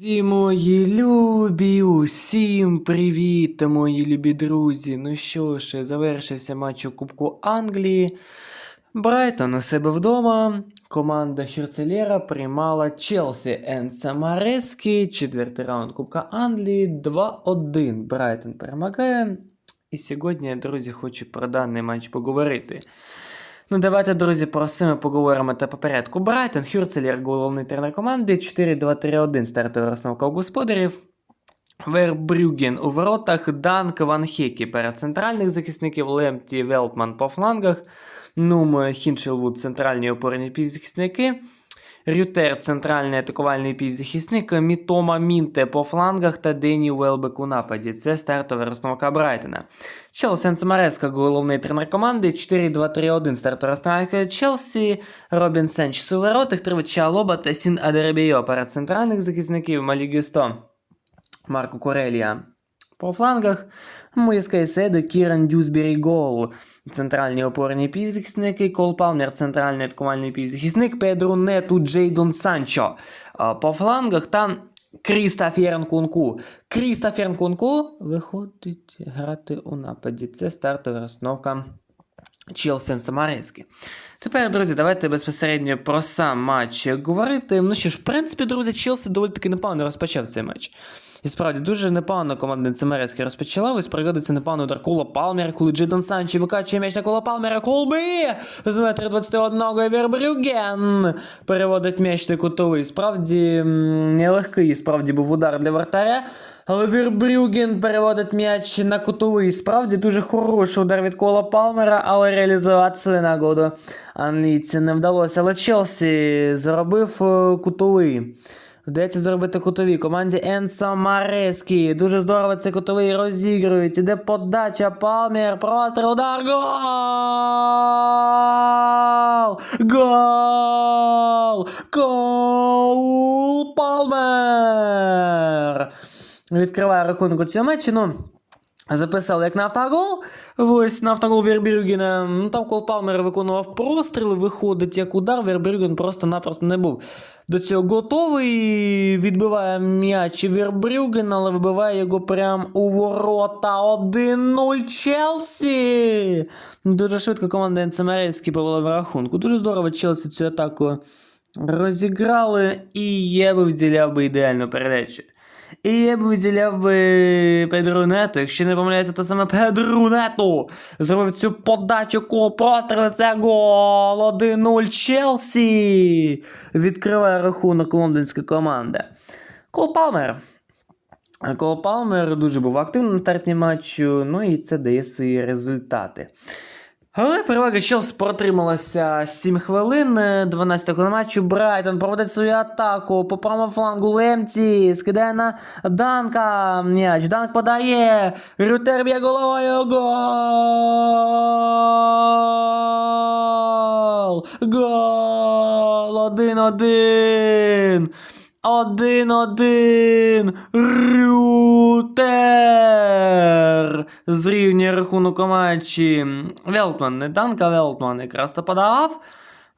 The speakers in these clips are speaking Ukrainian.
Друзі мої любі, усім привіт, мої любі друзі. Ну що ж, завершився матч у Кубку Англії. Брайтон у себе вдома. Команда Хюрцелєра приймала Челсі Енса Марески. Четвертий раунд Кубка Англії 2-1. Брайтон перемагає. І сьогодні, друзі, хочу про даний матч поговорити. Ну, давайте, друзі, про все ми поговоримо та по порядку. Брайтон, Хюрцелер, головний тренер команди, 4-2-3-1 стартова розновка у господарів. Вербрюген у воротах, Данк, Ван Хекі перед центральних захисників, Лемті, Велтман по флангах, Нум, Хіншелвуд, центральні опорні півзахисники. Рютер, центральний атакувальний півзахисник, Мітома Мінте по флангах та Дені Велбек у нападі. Це стартова розновка Брайтона. Челсі Самареска, головний тренер команди, 4-2-3-1 стартова розновка Челсі, Робін Сенчес у Тривича Лоба та Сін Адеребійо перед центральних захисників, Малі Гюсто, Марко Корелія. По флангах Моїс Кайседо, Кіран Дюсбері Гол, опорний півзахисник і Кол Палмер, центральний атакувальний півзахисник, Педро Нету, Джейдон Санчо. По флангах там Крістофер Нкунку. Крістофер Нкунку виходить грати у нападі. Це стартова розстановка Челсі Самарецькі. Тепер, друзі, давайте безпосередньо про сам матч говорити. Ну що ж, в принципі, друзі, Челсі доволі таки непогано розпочав цей матч. І справді дуже непогано команда Цемерецька розпочала. Ось пригодиться непогано удар Кола Палмера, коли Джейдон Санчі викачує м'яч на Кола Палмера. Колби! З метра 21 Вербрюген переводить м'яч на кутовий. Справді нелегкий, справді був удар для вратаря. Але Вербрюген переводить м'яч на кутовий. Справді дуже хороший удар від Кола Палмера, але реалізувати свою нагоду англійці не вдалося. Але Челсі заробив е, кутовий. Вдається зробити кутові. Команді Енса Марески. Дуже здорово це кутовий розігрують. Іде подача. Палмер. Простріл. Удар. Гол! Гол! Гол! Відкриває рахунок у цьому матчі. Ну, Записали як на автогол. Ось на автогол Вербірюгена. Ну, там Кол Палмер виконував простріл, виходить як удар. Вербірюген просто-напросто не був до цього готовий. Відбиває м'яч Вербрюген, але вибиває його прямо у ворота. 1-0 Челсі. Дуже швидко команда Енцемерецькі повела в рахунку. Дуже здорово Челсі цю атаку розіграли. І я би виділяв би ідеальну передачу. І я б виділяв би Педру Нету, якщо не помиляюся, то саме Педру Нету зробив цю подачу кол простріли, це гол 1-0 Челсі. Відкриває рахунок лондонська команда. Кол Палмер. Кол Палмер дуже був активним на старті матчу, ну і це дає свої результати. Але перевага Челсі протрималася 7 хвилин. 12 хвилин матчу. Брайтон проводить свою атаку по правому флангу Лемці. Скидає на Данка. М'яч. Данк подає. Рютер б'є головою. Гол! Гол! Один-один! Один-один! Рютер! Зрівнює рахунок у матчі. Велтман, не Данка Велтман якраз то подавав.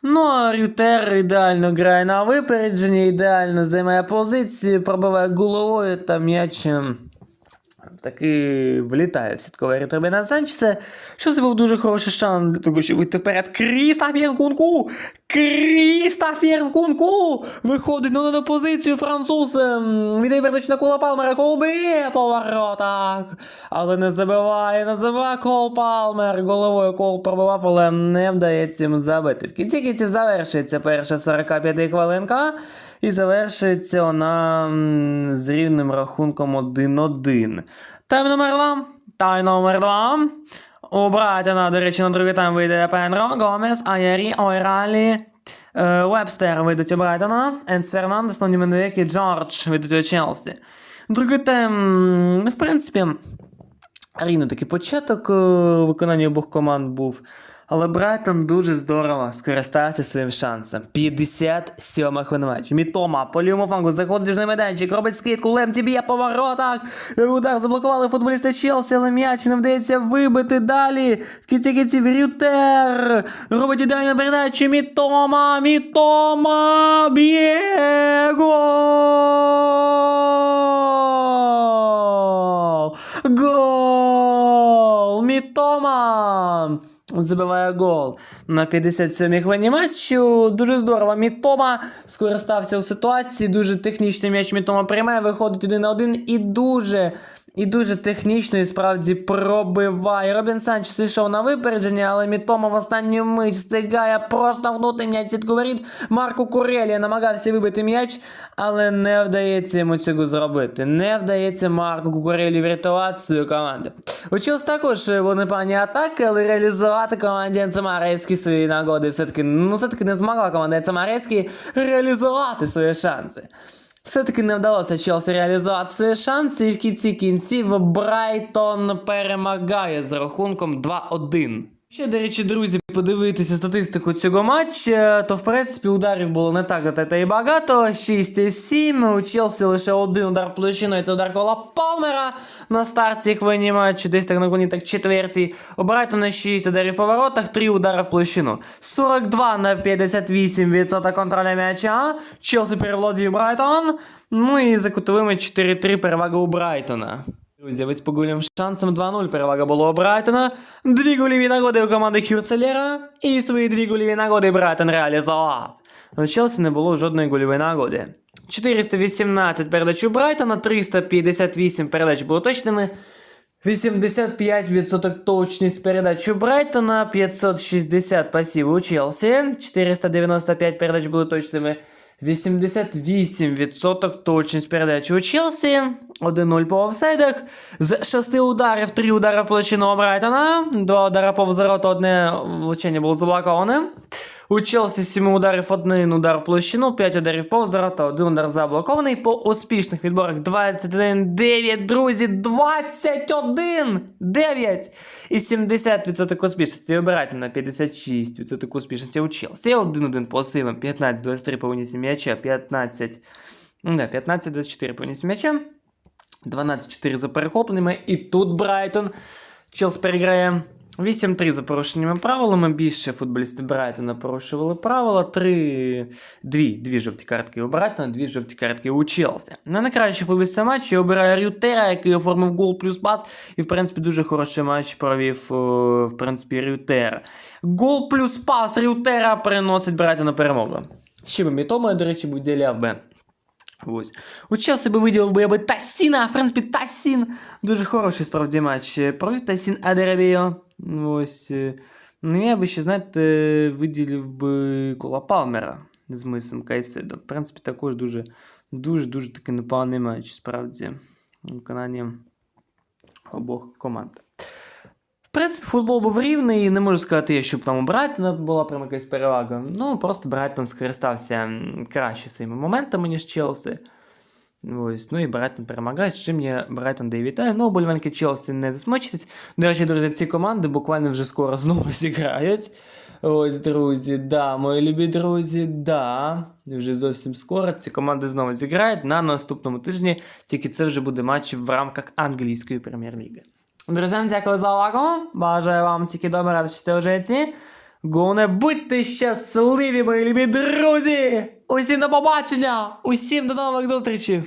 Ну, а Рютер ідеально грає на випередженні, ідеально займає позицію, пробиває головою та м'ячем. Таки влітає в сітковий ретрибі на Санчеса, що це був дуже хороший шанс для того, щоб вийти вперед. Крістофер Кунку! Крістофер Кунку! Виходить на на позицію француз. ем, Віддає вернуч на Кола Палмера. Колби по воротах. Але не забиває, не забиває Кол Палмер. Головою Кол пробивав, але не вдається їм забити. В кінці кінців завершується перша 45 хвилинка. І завершується вона з рівним рахунком 1-1. Тайм номер 2. Тайм номер 2. У Братіна, до речі, на другий тайм вийде Пенро, Гомес, Айері, Ойралі, е, Вебстер вийдуть у Брайтона, Енс Фернандес, Тоні Мендуєк Джордж вийдуть у Челсі. Другий тайм, в принципі, рівно такий початок е, виконання обох команд був. Але Брайтон дуже здорово скористався своїм шансом. 57-ма хвилина. Мітома по лівому флангу на майданчик, робить скидку, Лемті б'є по воротах. Удар заблокували футболіста Челсі, але м'яч не вдається вибити далі. В кінці кінців Рютер. Робить ідеальну передачу. Мітома, Мітома б'є гол! Гол! Мітома! Забиває гол на 57-й хвилині матчу. Дуже здорово. Мітома скористався у ситуації. Дуже технічний м'яч Мітома приймає, виходить один на один і дуже. І дуже технічно і справді пробиває. Робін Санчес йшов на випередження, але Мітома в останню мить встигає проштовхнути м'яч сітку воріт. Марко Курелія намагався вибити м'яч, але не вдається йому цього зробити. Не вдається Марку Курелі врятувати свою команду. У також е, вони пані атаки, але реалізувати команді Енцемарецькі свої нагоди все-таки, ну, все-таки не змогла команда Енцемарецькі реалізувати свої шанси. Все-таки не вдалося Челсі реалізувати шанси, і в кінці кінців Брайтон перемагає з рахунком 2-1. Ще, до речі, друзі, подивитися статистику цього матча, то в принципі ударів було не так та і багато. 6-7. У Челсі лише один удар площиною, це удар кола Палмера на старті хвилині матчу, десь так на коні так четвертій. У Брайтона 6 ударів по воротах, 3 удари в площину. 42 на 58% контроля м'яча. Челсі переволодів Брайтон. Ну і за кутовими 4-3 перевага у Брайтона. Друзі, ось по голям шансам 2-0 перевага була у Брайтона. Дві гольові нагоди у команди Хюрцелера. І свої дві гольові нагоди Брайтон реалізував. У Челсі не було жодної гольової нагоди. 418 передач у Брайтона, 358 передач було точними. 85% точність передач у Брайтона, 560 пасів у Челсі, 495 передач були точними. 88% точність передачі у Челсі, 1-0 по офсайдах. З 6 ударів 3 удари в площину Брайтона, 2 удари по взороту, одне влучення було заблоковане. У Челсі 7 ударів, 1 удар в площину, 5 ударів по взворота, 1 удар заблокований. По успішних відборах 21-9, друзі, 21-9! І 70% успішності обирати на 56% успішності у Челсі. 1-1 по силам, 15-23 по винісі м'яча, 15... Ну, да, 15-24 по винісі м'яча. 12-4 за перехопленнями. І тут Брайтон. Челс переграє 8-3 за порушеннями правилами. Більше футболісти Брайтона порушували правила. 3... Дві, дві жовті картки у Брайтона, дві жовті картки у Челсі. На найкращий футболіста матчу обирає Рютера, який оформив гол плюс пас. І, в принципі, дуже хороший матч провів, в принципі, Рютера. Гол плюс пас Рютера приносить Брайтону перемогу. Ще би Мітома, до речі, виділяв би. Ось. У Челсі би виділив би я би Тасіна, в принципі, Тасін. Дуже хороший справді матч. Провів Тасін Адерабіо. Ось. е, Ну, я би ще, знаєте, виділив би кола Палмера з Мисом Кайседо. В принципі, також дуже, дуже, дуже такий непоганий матч, справді. У виконанні обох команд. В принципі, футбол був рівний, не можу сказати, щоб там у Брайтона була прямо якась перевага. Ну, просто Брайтон скористався краще своїми моментами, ніж Челсі. Ось, ну і Брайтон перемагає, з чим я Брайтон де вітаю. Ну, боліванки Челсі не засмучитесь. До речі, друзі, ці команди буквально вже скоро знову зіграють. Ось, друзі, да, мої любі друзі, да. Вже зовсім скоро ці команди знову зіграють на наступному тижні, тільки це вже буде матч в рамках англійської прем'єр-ліги. Друзям, дякую за увагу. Бажаю вам тільки добре радості у житті. Головне, будьте щасливі, мої любі друзі! Усім до побачення! Усім до нових зустрічей!